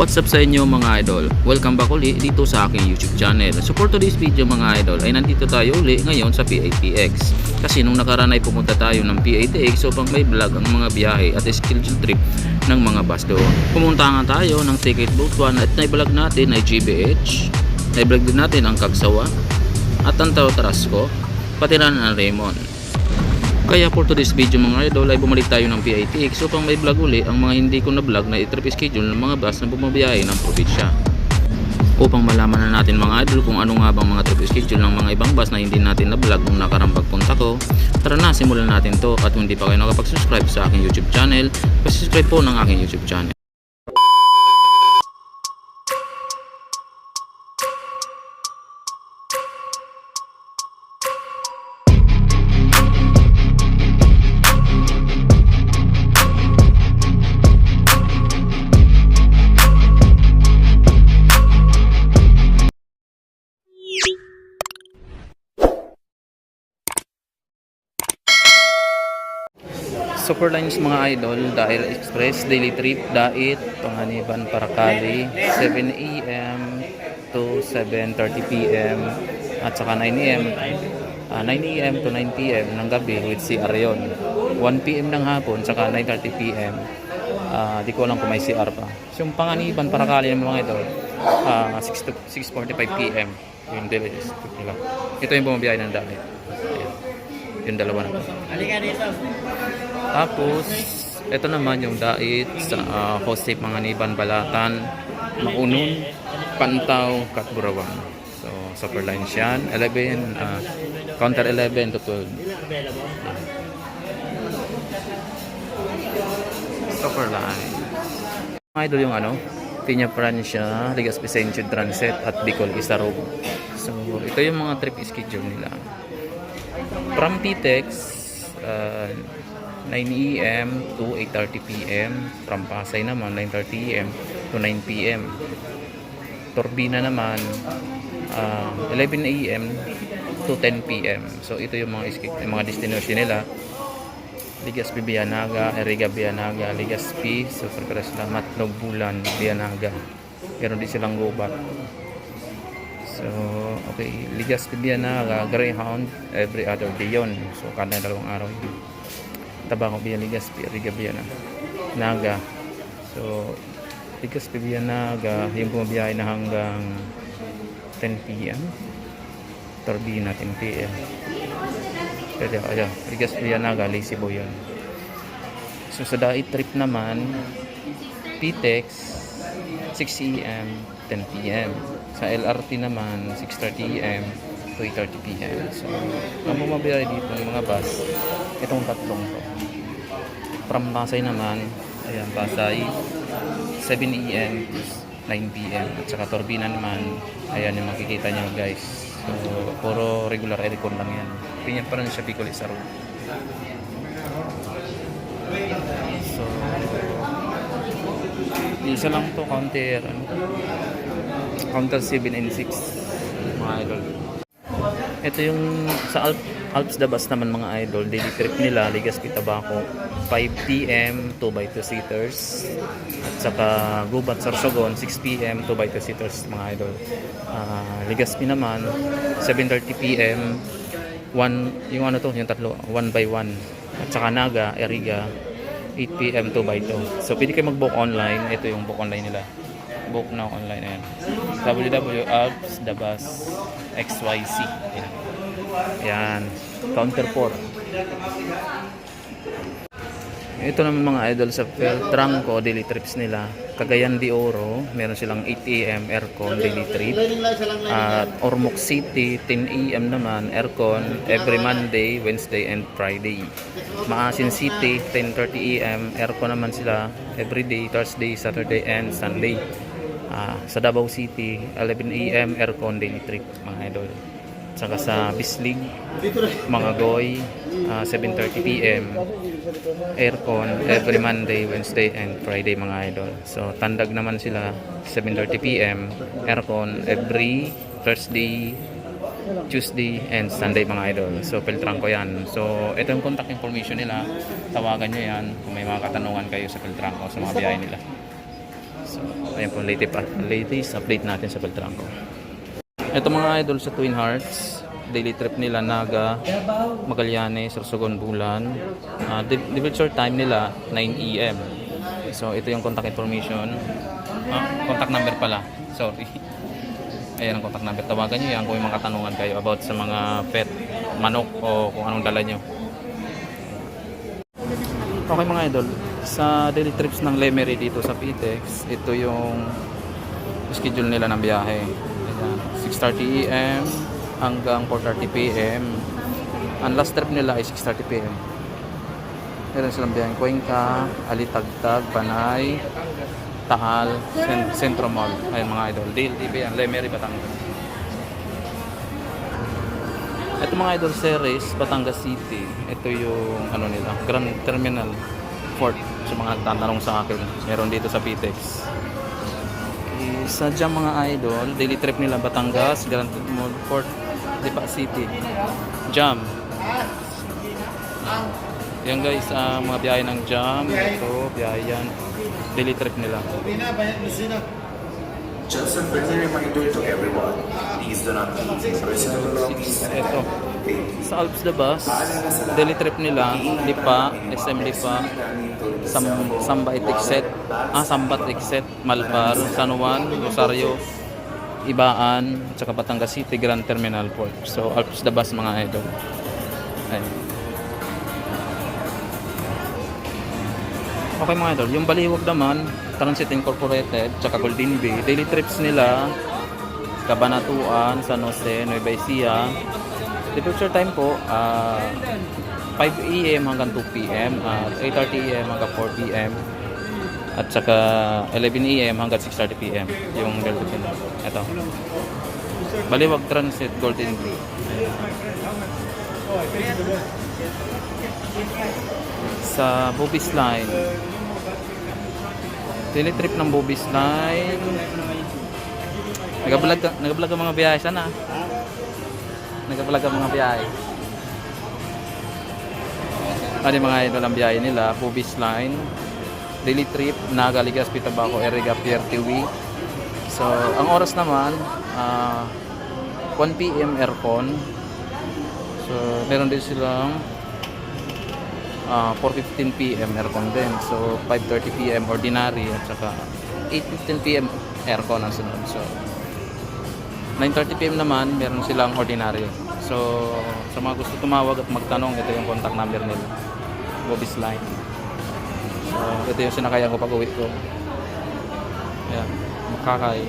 What's up sa inyo mga idol? Welcome back uli dito sa aking YouTube channel. So for today's video mga idol ay nandito tayo uli ngayon sa PATX. Kasi nung nakaraan ay pumunta tayo ng PATX upang may vlog ang mga biyahe at schedule trip ng mga bus doon. Pumunta nga tayo ng Ticket Boat 1 at naibalag natin ay GBH. Naibalag din natin ang Kagsawa at ang Tao Tarasco pati na ang Raymond. Kaya for today's video mga idol ay bumalik tayo ng PITX upang may vlog uli ang mga hindi ko na vlog na i-trip schedule ng mga bus na bumabiyahe ng probinsya. Upang malaman na natin mga idol kung ano nga bang mga trip schedule ng mga ibang bus na hindi natin na vlog nung nakarang pagpunta ko, tara na simulan natin to at kung hindi pa kayo nakapag-subscribe sa aking YouTube channel, pasubscribe po ng aking YouTube channel. Superlines mga idol, Dahil Express, Daily Trip, Dait, Panganiban, Paracali, 7 a.m. to 7.30 p.m. at saka 9 a.m. ah, 9 a.m. to 9 p.m. ng gabi with CR yun. 1 p.m. ng hapon, saka 9.30 p.m. Ah, di ko alam kung may CR pa. So, yung Panganiban, Paracali ng mga idol, ah, 6 to 6.45 p.m. Yung nila. Ito yung bumabiyahe ng dami. Yung dalawa na to. Tapos, ito naman yung dait sa uh, Jose Panganiban Balatan, Maunon, Pantaw, Katburawan. So, super lines yan. 11, ah, counter 11 to 12. Super line. Mga idol yung ano, Piña Francia, Ligas Vicencio Transit at Bicol Isarog. So, ito yung mga trip schedule nila. From PTEX, uh, 9 a.m. to 8.30 p.m. From Pasay naman, 9.30 a.m. to 9 p.m. Turbina naman, uh, 11 a.m. to 10 p.m. So, ito yung mga, yung mga destination nila. Ligaspi Bianaga, Eriga Bianaga, Ligaspi, Super Salamat, Bulan, Bianaga. Meron din silang gubat. So, okay, Ligaspi Bianaga, Greyhound, every other day yun. So, kada dalawang araw yun. Tabango Biya Ligaspi, Eriga Bianaga, Naga. So, Ligaspi Bianaga, yung bumabiyahe na hanggang 10 p.m. Turbina 10 p.m. Pwede, ayan, Ligas Bianaga, Lazy Boy yan. So sa Dait trip naman, PTEX, 6 a.m. 10 p.m. Sa LRT naman, 6.30 a.m. to 8.30 p.m. So, ang bumabiyahe dito ng mga bus, itong tatlong to. From Pasay naman, ayan, Pasay, 7 a.m. to 9 p.m. At saka Turbina naman, ayan yung makikita nyo guys. So, puro regular aircon lang yan. Pinyan pa rin siya Bicol Isaro. So, isa lang to counter, ano, counter 7 and 6 mga idol. Ito yung sa Alp, Alps Bus naman mga idol, daily trip nila, Ligaspi Tabaco, 5 p.m. 2 by 2 seaters. At saka Gubat Sorsogon, 6 p.m. 2 by 2 seaters mga idol. Ah, Ligaspi naman, 7.30 p.m. One, yung ano to, yung tatlo, 1 by 1. At saka Naga, Eriga, 8 p.m. 2 by 2. So pwede kayo mag-book online, ito yung book online nila. Book now online ayan. www.alpsdabus XYZ. Ayan. Yan. Counter 4. Ito naman mga idol sa Feltranco daily trips nila. Cagayan de Oro, meron silang 8 a.m. aircon daily trip. At Ormoc City, 10 a.m. naman aircon every Monday, Wednesday, and Friday. Maasin City, 10.30 a.m. aircon naman sila every day, Thursday, Saturday, and Sunday. Ah, sa Davao City, 11 a.m. aircon daily trip mga idol. Saka sa Bislig, mga Goy, ah, 7.30 p.m. aircon every Monday, Wednesday, and Friday mga idol. So, Tandag naman sila 7.30 p.m. aircon every Thursday, Tuesday, and Sunday mga idol. So, filtran ko yan. So, ito yung contact information nila. Tawagan nyo yan kung may mga katanungan kayo sa filtran ko sa mga biyahe nila. So, ayan po, latest, latest update natin sa Beltranco. Ito mga idol sa Twin Hearts, daily trip nila Naga, Magallanes, Sorsogon, Bulan. Uh, departure time nila 9 AM. So ito yung contact information. Ah, contact number pala. Sorry. Ayan ang contact number. Tawagan nyo yan kung may mga katanungan kayo about sa mga pet, manok o kung anong dala nyo. Okay mga idol, sa daily trips ng Lemery dito sa PTEX, ito yung schedule nila ng biyahe. Ayan, 6.30 AM hanggang 4.30 PM. Ang last trip nila ay 6.30 PM. Meron silang biyahe Cuenca, Alitagtag, Panay, Taal, Cent- Centro Mall. Ayun mga idol. Deal TV yan, Lemery, Batangas. Ito mga idol series, Batangas City. Ito yung ano nila, Grand Terminal Fort. Sa mga nagtatanong sa akin, meron dito sa PTEX. Okay, sa dyan mga idol, daily trip nila Batangas, Grand Fort, Lipa City. Jam. Yan guys, ah, mga biyahe ng Jam. Ito, biyahe yan. Daily trip nila. Just a friendly reminder to everyone, please do not leave personal belongings Ito. Sa Alps de Bus, daily trip nila, Lipa, SM Lipa, Sam, Samba Itikset, ah, Sambat Itikset, Malbar, San Juan, Rosario, Ibaan, at saka Batangas City, Grand Terminal Port. So, Alps de Bus mga idol. Ayun. Okay mga idol, yung Baliwag naman, Transit Incorporated, tsaka Golden Bay, daily trips nila, Cabanatuan, San Jose, Nueva Ecija. Departure time po, ah, 5 a.m. hanggang 2 p.m. at 8.30 a.m. hanggang 4 p.m. At saka 11 a.m. hanggang 6.30 p.m. yung Golden nila. Ito. Baliwag Transit Golden Bay. Sa Bobis Line. Daily trip ng Bobis Line. Nag-vlog, ka- nag-vlog ang mga biyahe sana. Nag-vlog ang mga biyahe. Ano mga idol ang biyahe nila? Bobis Line. Daily trip, Naga, Ligaspi, Tabaco, Eriga, Pierre, Tiwi. So, ang oras naman, ah 1 p.m. aircon. So, meron din silang ah 4.15 p.m. aircon din. So, 5.30 p.m. ordinary at saka 8.15 p.m. aircon ang sunod. So, 9.30 p.m. naman, meron silang ordinary. So, sa mga gusto tumawag at magtanong, ito yung contact number nila. Bobby's Line. So, ito yung sinakayan ko pag uwi ko. Ayan, makakain.